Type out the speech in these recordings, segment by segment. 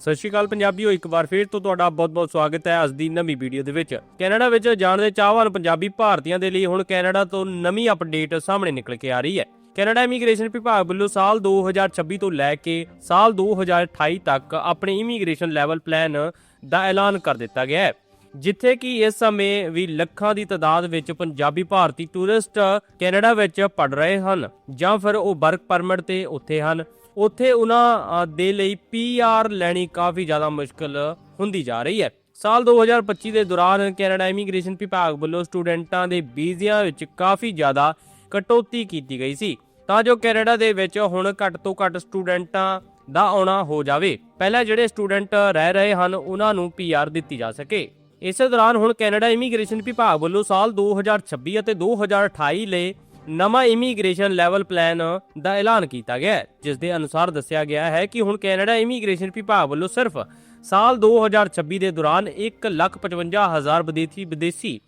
ਸਤਿ ਸ਼੍ਰੀ ਅਕਾਲ ਪੰਜਾਬੀਓ, ਇੱਕ ਵਾਰ ਫੇਰ ਤੋਂ ਤੁਹਾਡਾ ਬਹੁਤ-ਬਹੁਤ ਸਵਾਗਤ ਹੈ ਅੱਜ ਦੀ ਨਵੀਂ ਵੀਡੀਓ ਦੇ ਵਿੱਚ। ਕੈਨੇਡਾ ਵਿੱਚ ਜਾਣ ਦੇ ਚਾਹਵਾਨ ਪੰਜਾਬੀ ਭਾਰਤੀਆਂ ਦੇ ਲਈ ਹੁਣ ਕੈਨੇਡਾ ਤੋਂ ਨਵੀਂ ਅਪਡੇਟ ਸਾਹਮਣੇ ਨਿਕਲ ਕੇ ਆ ਰਹੀ ਹੈ। ਕੈਨੇਡਾ ਇਮੀਗ੍ਰੇਸ਼ਨ ਵਿਭਾਗ ਵੱਲੋਂ ਸਾਲ 2026 ਤੋਂ ਲੈ ਕੇ ਸਾਲ 2028 ਤੱਕ ਆਪਣੇ ਇਮੀਗ੍ਰੇਸ਼ਨ ਲੈਵਲ ਪਲਾਨ ਦਾ ਐਲਾਨ ਕਰ ਦਿੱਤਾ ਗਿਆ ਹੈ। ਜਿੱਥੇ ਕਿ ਇਸ ਸਮੇਂ ਵੀ ਲੱਖਾਂ ਦੀ ਤਾਦਾਦ ਵਿੱਚ ਪੰਜਾਬੀ ਭਾਰਤੀ ਟੂਰਿਸਟ ਕੈਨੇਡਾ ਵਿੱਚ ਪੜ ਰਹੇ ਹਨ ਜਾਂ ਫਿਰ ਉਹ ਵਰਕ ਪਰਮਿਟ ਤੇ ਉੱਥੇ ਹਨ। ਉੱਥੇ ਉਹਨਾਂ ਦੇ ਲਈ ਪੀਆਰ ਲੈਣੀ ਕਾਫੀ ਜ਼ਿਆਦਾ ਮੁਸ਼ਕਲ ਹੁੰਦੀ ਜਾ ਰਹੀ ਹੈ। ਸਾਲ 2025 ਦੇ ਦੌਰਾਨ ਕੈਨੇਡਾ ਇਮੀਗ੍ਰੇਸ਼ਨ ਵਿਭਾਗ ਵੱਲੋਂ ਸਟੂਡੈਂਟਾਂ ਦੇ ਵੀਜ਼ਿਆਂ ਵਿੱਚ ਕਾਫੀ ਜ਼ਿਆਦਾ ਕਟੌਤੀ ਕੀਤੀ ਗਈ ਸੀ। ਤਾਂ ਜੋ ਕੈਨੇਡਾ ਦੇ ਵਿੱਚ ਹੁਣ ਘੱਟ ਤੋਂ ਘੱਟ ਸਟੂਡੈਂਟਾਂ ਦਾ ਆਉਣਾ ਹੋ ਜਾਵੇ। ਪਹਿਲਾਂ ਜਿਹੜੇ ਸਟੂਡੈਂਟ ਰਹਿ ਰਹੇ ਹਨ, ਉਹਨਾਂ ਨੂੰ ਪੀਆਰ ਦਿੱਤੀ ਜਾ ਸਕੇ। ਇਸੇ ਦੌਰਾਨ ਹੁਣ ਕੈਨੇਡਾ ਇਮੀਗ੍ਰੇਸ਼ਨ ਵਿਭਾਗ ਵੱਲੋਂ ਸਾਲ 2026 ਅਤੇ 2028 ਲਈ ਨਵਾਂ ਇਮੀਗ੍ਰੇਸ਼ਨ ਲੈਵਲ ਪਲਾਨ ਦਾ ਐਲਾਨ ਕੀਤਾ ਗਿਆ ਹੈ, ਜਿਸ ਦੇ ਅਨੁਸਾਰ ਦੱਸਿਆ ਗਿਆ ਹੈ ਕਿ ਹੁਣ ਕੈਨੇਡਾ ਇਮੀਗ੍ਰੇਸ਼ਨ ਵਿਭਾਗ ਵੱਲੋਂ ਸਿਰਫ ਸਾਲ 2026 ਦੇ ਦੌਰਾਨ 155000 ਵਿਦੇਸ਼ੀ ਵਿਦੇਸ਼ੀ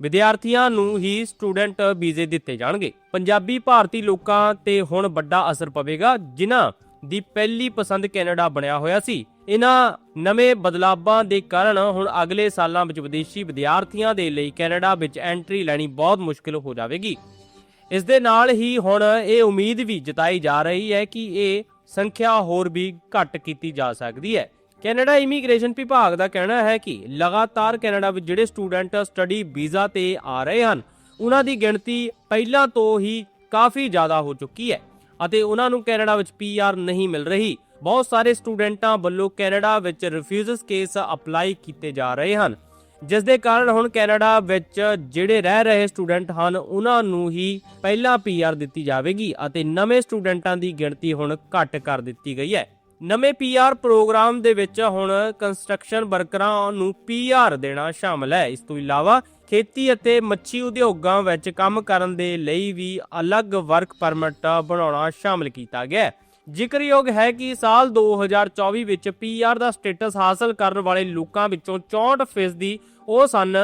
ਵਿਦਿਆਰਥੀਆਂ ਨੂੰ ਹੀ ਸਟੂਡੈਂਟ ਵੀਜ਼ੇ ਦਿੱਤੇ ਜਾਣਗੇ। ਪੰਜਾਬੀ ਭਾਰਤੀ ਲੋਕਾਂ ਤੇ ਹੁਣ ਵੱਡਾ ਅਸਰ ਪਵੇਗਾ, ਜਿਨ੍ਹਾਂ ਦੀ ਪਹਿਲੀ ਪਸੰਦ ਕੈਨੇਡਾ ਬਣਿਆ ਹੋਇਆ ਸੀ। ਇਹਨਾਂ ਨਵੇਂ ਬਦਲਾਵਾਂ ਦੇ ਕਾਰਨ ਹੁਣ ਅਗਲੇ ਸਾਲਾਂ ਵਿੱਚ ਵਿਦੇਸ਼ੀ ਵਿਦਿਆਰਥੀਆਂ ਦੇ ਲਈ ਕੈਨੇਡਾ ਵਿੱਚ ਐਂਟਰੀ ਲੈਣੀ ਬਹੁਤ ਮੁਸ਼ਕਲ ਹੋ ਜਾਵੇਗੀ। ਇਸ ਦੇ ਨਾਲ ਹੀ ਹੁਣ ਇਹ ਉਮੀਦ ਵੀ ਜਤਾਈ ਜਾ ਰਹੀ ਹੈ ਕਿ ਇਹ ਸੰਖਿਆ ਹੋਰ ਵੀ ਘੱਟ ਕੀਤੀ ਜਾ ਸਕਦੀ ਹੈ। ਕੈਨੇਡਾ ਇਮੀਗ੍ਰੇਸ਼ਨ ਵਿਭਾਗ ਦਾ ਕਹਿਣਾ ਹੈ ਕਿ ਲਗਾਤਾਰ ਕੈਨੇਡਾ ਵਿੱਚ ਜਿਹੜੇ ਸਟੂਡੈਂਟ ਸਟੱਡੀ ਵੀਜ਼ਾ ਤੇ ਆ ਰਹੇ ਹਨ, ਉਹਨਾਂ ਦੀ ਗਿਣਤੀ ਪਹਿਲਾਂ ਤੋਂ ਹੀ ਕਾਫੀ ਜ਼ਿਆਦਾ ਹੋ ਚੁੱਕੀ ਹੈ ਅਤੇ ਉਹਨਾਂ ਨੂੰ ਕੈਨੇਡਾ ਵਿੱਚ ਪੀਆਰ ਨਹੀਂ ਮਿਲ ਰਹੀ। ਬਹੁਤ ਸਾਰੇ ਸਟੂਡੈਂਟਾਂ ਵੱਲੋਂ ਕੈਨੇਡਾ ਵਿੱਚ ਰਿਫਿਊਜ਼ਸ ਕੇਸ ਅਪਲਾਈ ਕੀਤੇ ਜਾ ਰਹੇ ਹਨ। ਜਿਸ ਦੇ ਕਾਰਨ ਹੁਣ ਕੈਨੇਡਾ ਵਿੱਚ ਜਿਹੜੇ ਰਹਿ ਰਹੇ ਸਟੂਡੈਂਟ ਹਨ, ਉਹਨਾਂ ਨੂੰ ਹੀ ਪਹਿਲਾਂ ਪੀਆਰ ਦਿੱਤੀ ਜਾਵੇਗੀ ਅਤੇ ਨਵੇਂ ਸਟੂਡੈਂਟਾਂ ਦੀ ਗਿਣਤੀ ਹੁਣ ਘੱਟ ਕਰ ਦਿੱਤੀ ਗਈ ਹੈ। ਨਵੇਂ ਪੀਆਰ ਪ੍ਰੋਗਰਾਮ ਦੇ ਵਿੱਚ ਹੁਣ ਕੰਸਟਰਕਸ਼ਨ ਵਰਕਰਾਂ ਨੂੰ ਪੀਆਰ ਦੇਣਾ ਸ਼ਾਮਲ ਹੈ। ਇਸ ਤੋਂ ਇਲਾਵਾ ਖੇਤੀ ਅਤੇ ਮੱਛੀ ਉਦਯੋਗਾਂ ਵਿੱਚ ਕੰਮ ਕਰਨ ਦੇ ਲਈ ਵੀ ਅਲੱਗ ਵਰਕ ਪਰਮਿਟ ਬਣਾਉਣਾ ਸ਼ਾਮਲ ਕੀਤਾ ਗਿਆ ਹੈ। ਜ਼ਿਕਰਯੋਗ ਹੈ ਕਿ ਸਾਲ 2024 ਵਿੱਚ ਪੀਆਰ ਦਾ ਸਟੇਟਸ ਹਾਸਲ ਕਰਨ ਵਾਲੇ ਲੋਕਾਂ ਵਿੱਚੋਂ 64% ਉਹ ਸਨ,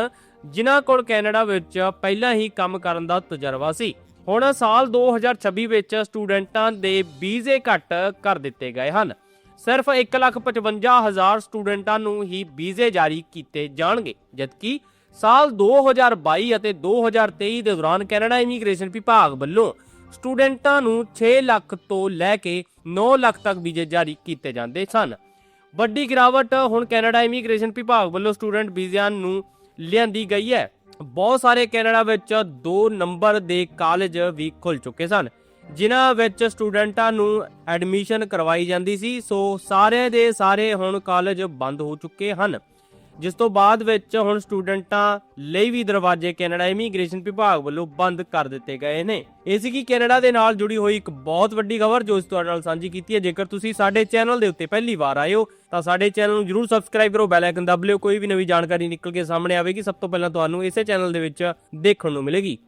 ਜਿਨ੍ਹਾਂ ਕੋਲ ਕੈਨੇਡਾ ਵਿੱਚ ਪਹਿਲਾਂ ਹੀ ਕੰਮ ਕਰਨ ਦਾ ਤਜਰਬਾ ਸੀ। ਹੁਣ ਸਾਲ 2026 ਵਿੱਚ ਸਟੂਡੈਂਟਾਂ ਦੇ ਵੀਜ਼ੇ ਘੱਟ ਕਰ ਦਿੱਤੇ ਗਏ ਹਨ। ਸਿਰਫ 155000 ਸਟੂਡੈਂਟਾਂ ਨੂੰ ਹੀ ਵੀਜ਼ੇ ਜਾਰੀ ਕੀਤੇ ਜਾਣਗੇ, ਜਦਕਿ ਸਾਲ 2022 ਅਤੇ 2023 ਦੇ ਦੌਰਾਨ ਕੈਨੇਡਾ ਇਮੀਗ੍ਰੇਸ਼ਨ ਵਿਭਾਗ ਵੱਲੋਂ ਸਟੂਡੈਂਟਾਂ ਨੂੰ 6 ਲੱਖ ਤੋਂ ਲੈ ਕੇ 9 ਲੱਖ ਤੱਕ ਵੀਜ਼ੇ ਜਾਰੀ ਕੀਤੇ ਜਾਂਦੇ ਸਨ। ਵੱਡੀ ਗਿਰਾਵਟ ਹੁਣ ਕੈਨੇਡਾ ਇਮੀਗ੍ਰੇਸ਼ਨ ਵਿਭਾਗ ਵੱਲੋਂ ਸਟੂਡੈਂਟ ਵੀਜ਼ਿਆਂ ਨੂੰ ਲਿਆਂਦੀ ਗਈ ਹੈ। ਬਹੁਤ ਸਾਰੇ ਕੈਨੇਡਾ ਵਿੱਚ 2 ਨੰਬਰ ਦੇ ਕਾਲਜ ਵੀ ਖੁੱਲ ਚੁੱਕੇ ਸਨ, ਜਿਨ੍ਹਾਂ ਵਿੱਚ ਸਟੂਡੈਂਟਾਂ ਨੂੰ ਐਡਮਿਸ਼ਨ ਕਰਵਾਈ ਜਾਂਦੀ ਸੀ। ਸੋ ਸਾਰੇ ਦੇ ਸਾਰੇ ਹੁਣ ਕਾਲਜ ਬੰਦ ਹੋ ਚੁੱਕੇ ਹਨ। ਜਿਸ ਤੋਂ ਬਾਅਦ ਵਿੱਚ ਹੁਣ ਸਟੂਡੈਂਟਾਂ ਲਈ ਵੀ ਦਰਵਾਜ਼ੇ ਕੈਨੇਡਾ ਇਮੀਗ੍ਰੇਸ਼ਨ ਵਿਭਾਗ ਵੱਲੋਂ ਬੰਦ ਕਰ ਦਿੱਤੇ ਗਏ ਨੇ। ਇਹ ਸੀ ਕੈਨੇਡਾ ਦੇ ਨਾਲ ਜੁੜੀ ਹੋਈ ਇੱਕ ਬਹੁਤ ਵੱਡੀ ਖਬਰ ਜੋ ਇਸ ਤੁਹਾਡੇ ਨਾਲ ਸਾਂਝੀ ਕੀਤੀ ਹੈ। ਜੇਕਰ ਤੁਸੀਂ ਸਾਡੇ ਚੈਨਲ ਦੇ ਉੱਤੇ ਪਹਿਲੀ ਵਾਰ ਆਏ ਹੋ, ਤਾਂ ਸਾਡੇ ਚੈਨਲ ਨੂੰ ਜਰੂਰ ਸਬਸਕ੍ਰਾਈਬ ਕਰੋ। ਬੈਲ ਆਈਕਨ ਦਬ ਲਿਓ। ਕੋਈ ਵੀ ਨਵੀਂ ਜਾਣਕਾਰੀ ਨਿਕਲ ਕੇ ਸਾਹਮਣੇ ਆਵੇਗੀ। ਸਭ ਤੋਂ ਪਹਿਲਾਂ ਤੁਹਾਨੂੰ ਇਸੇ ਚੈਨਲ ਦੇ ਵਿੱਚ ਦੇਖਣ ਨੂੰ ਮਿਲੇਗੀ।